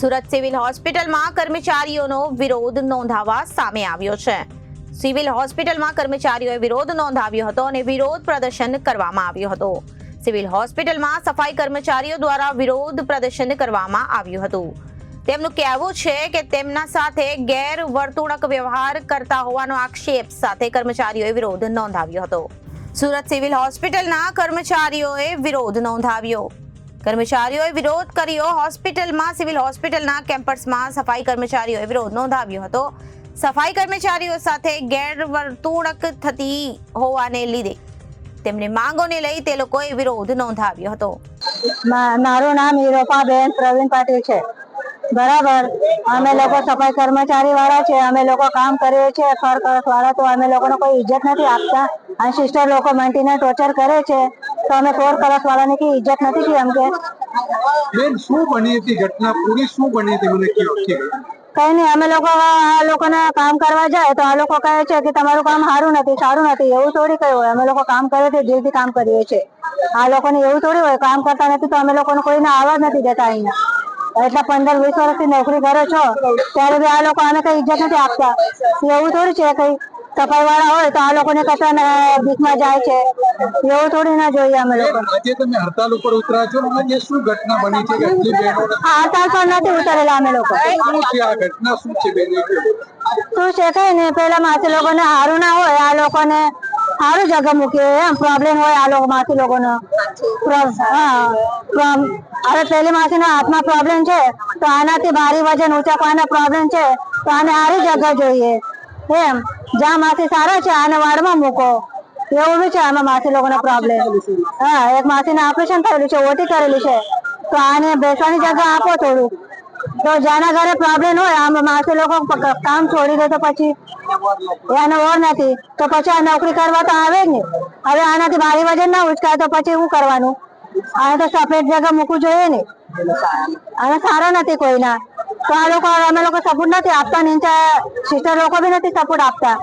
Surat civil હોસ્પિટલમાં કર્મચારીઓનો વિરોધ નોંધાવા સામે આવ્યો છે. સિવિલ હોસ્પિટલમાં કર્મચારીઓએ વિરોધ નોંધાવ્યો હતો અને વિરોધ પ્રદર્શન કરવામાં આવ્યું હતું. સિવિલ હોસ્પિટલમાં સફાઈ કર્મચારીઓ દ્વારા વિરોધ પ્રદર્શન કરવામાં આવ્યું હતું. તેમનું કહેવું છે કે તેમના સાથે ગેરવર્તુણક વ્યવહાર કરતા હોવાનો આક્ષેપ સાથે કર્મચારીઓએ વિરોધ નોંધાવ્યો હતો. સુરત સિવિલ હોસ્પિટલના કર્મચારીઓએ વિરોધ નોંધાવ્યો. કર્મચારીઓએ વિરોધ કર્યો. હોસ્પિટલમાં, સિવિલ હોસ્પિટલના કેમ્પસમાં સફાઈ કર્મચારીઓએ વિરોધ નોંધાવ્યો હતો. સફાઈ કર્મચારીઓ સાથે ગેરવર્તુણક થતી હોવાને લીધે તેમની માંગોને લઈ તે લોકોએ વિરોધ નોંધાવ્યો હતો. મારું નામ હીરોપાબેન પ્રવીણ પાટીલ છે. બરાબર. અમે લોકો સફાઈ કર્મચારી વાળા છે. અમે લોકો કામ કરીએ છીએ. ફર વાળા તો અમે લોકોને કોઈ ઇજ્જત નથી આપતા. અને સિસ્ટર લોકો મંટીને ટોર્ચર કરે છે. તો અમે ક્લાસ વાળાને કઈ ઇજ્જત નથી કી કે? બેન શું બની હતી ઘટના? પૂરી શું બની હતી? મને કયો કઈ નહીં અમે લોકો આ લોકોને કામ કરવા જાય તો આ લોકો કહે છે કે તમારું કામ સારું નથી સારું નથી એવું થોડી કઈ હોય. અમે લોકો કામ કરીએ છીએ દિલથી કામ કરીએ છીએ. આ લોકોને એવું થોડી હોય કામ કરતા નથી તો અમે લોકોને કોઈને આવા જ નથી દેતા અહીંયા. એટલા પંદર વીસ વર્ષથી નોકરી કરો છો ત્યારે બી આ લોકો આને કઈ ઇજ્જત નથી આપતા. એવું થોડી છે કઈ? સફાઈ વાળા હોય તો આ લોકોને ને બીચમાં જાય છે. એવું થોડી ના જોઈએ અમે લોકો. આજે તમે હડતાલ ઉપર ઉતરા છો આજે શું ઘટના બની છે? આ હડતાલ પર નથી ઉતરેલા અમે લોકો. શું છે આ ઘટના? શું છે શું છે કઈ ને પેલા માસી લોકોને સારું ના હોય આ લોકોને સારું જગ્યા મૂકીએ એમ પ્રોબ્લેમ હોય આ લોકો માસી લોકોનો. હવે પેલી માસીના હાથમાં પ્રોબ્લેમ છે તો આનાથી ભારી વજન ઉંચકવાના પ્રોબ્લેમ છે તો આને સારી જગ્યા જોઈએ. એમ, જ્યાં માસી સારા છે, આને વાડમાં મૂકો. એવું બી છે, આમાં માસી લોકોનો પ્રોબ્લેમ હા, એક માસીને ઓપરેશન થયેલું છે ઓટી કરેલી છે. તો આને બેસવાની જગ્યા આપો થોડું તો જેના ઘરે પ્રોબ્લેમ હોય, આમ માસી લોકો કામ છોડી દે તો પછી એને ઓર નથી. તો પછી આ નોકરી કરવા તો આવે જ ને હવે આનાથી મારી વજન ના ઉચકાય તો પછી શું કરવાનું? આને તો સફેદ જગ્યા મૂકવું જોઈએ ને. આને સારા નથી કોઈના. તો આ લોકો અમે લોકો સપોર્ટ નથી આપતા નીચે સિસ્ટર લોકો બી નથી સપોર્ટ આપતા.